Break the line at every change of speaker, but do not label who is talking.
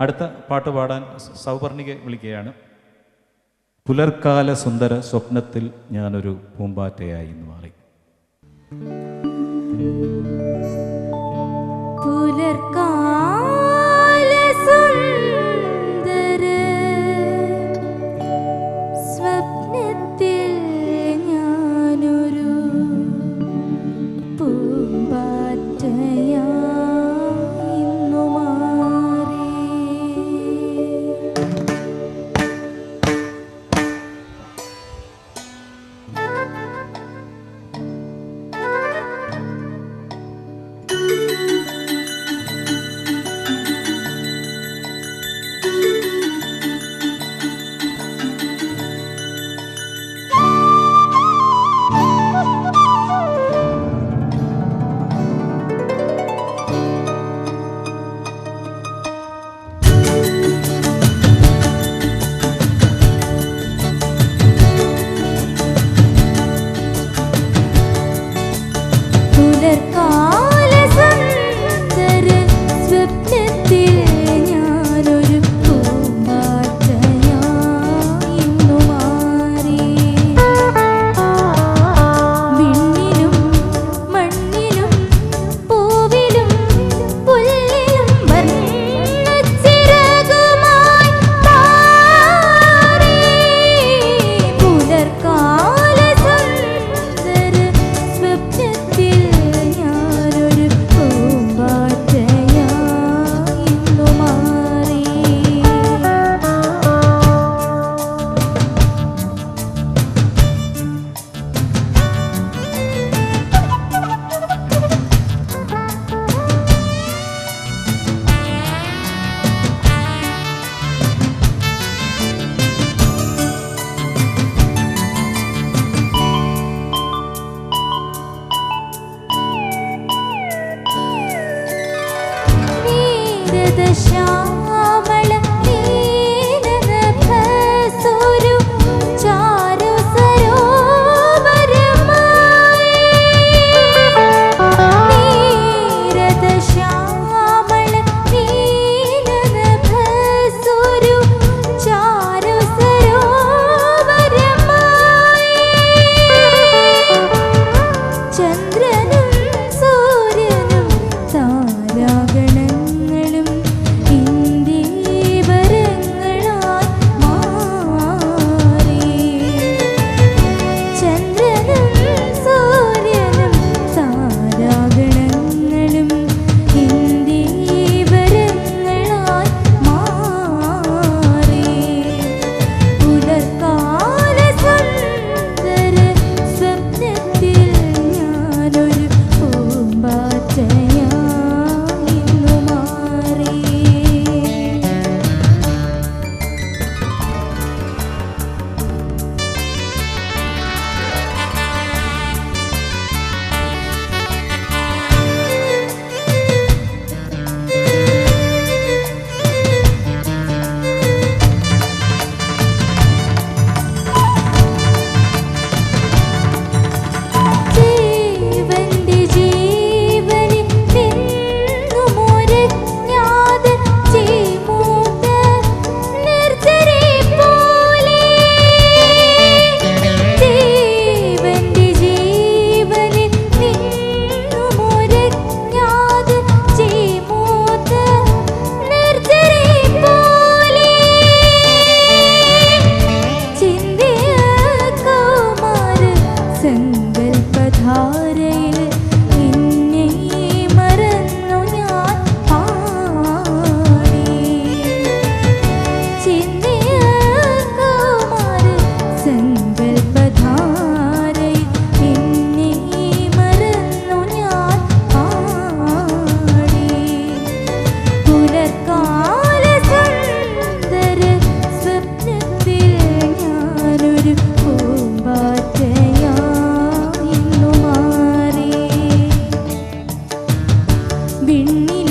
അടുത്ത പാട്ട് പാടാൻ സൗപർണിക വിളിക്കുകയാണ്. പുലർക്കാല സുന്ദര സ്വപ്നത്തിൽ ഞാനൊരു പൂമ്പാറ്റയായി എന്ന് മാറി.
പുലർക്കാല விண்ணி